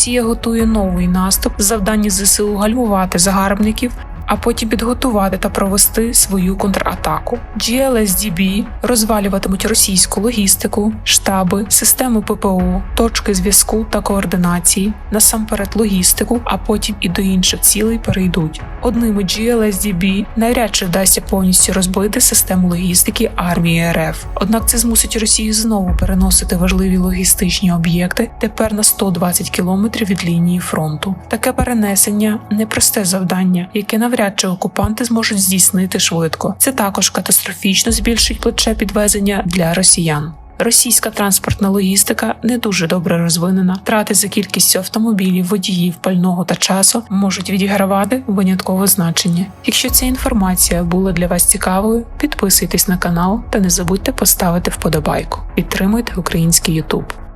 Росія готує новий наступ, завдання ЗСУ гальмувати загарбників. А потім підготувати та провести свою контратаку. GLSDB розвалюватимуть російську логістику, штаби, системи ППО, точки зв'язку та координації, насамперед логістику, а потім і до інших цілей перейдуть. Одними GLSDB навряд чи вдасться повністю розбити систему логістики армії РФ. Однак це змусить Росію знову переносити важливі логістичні об'єкти тепер на 120 кілометрів від лінії фронту. Таке перенесення непросте завдання, яке навряд чи окупанти зможуть здійснити швидко. Це також катастрофічно збільшить плече підвезення для росіян. Російська транспортна логістика не дуже добре розвинена. Трати за кількістю автомобілів, водіїв, пального та часу можуть відігравати виняткове значення. Якщо ця інформація була для вас цікавою, підписуйтесь на канал та не забудьте поставити вподобайку. Підтримуйте український YouTube.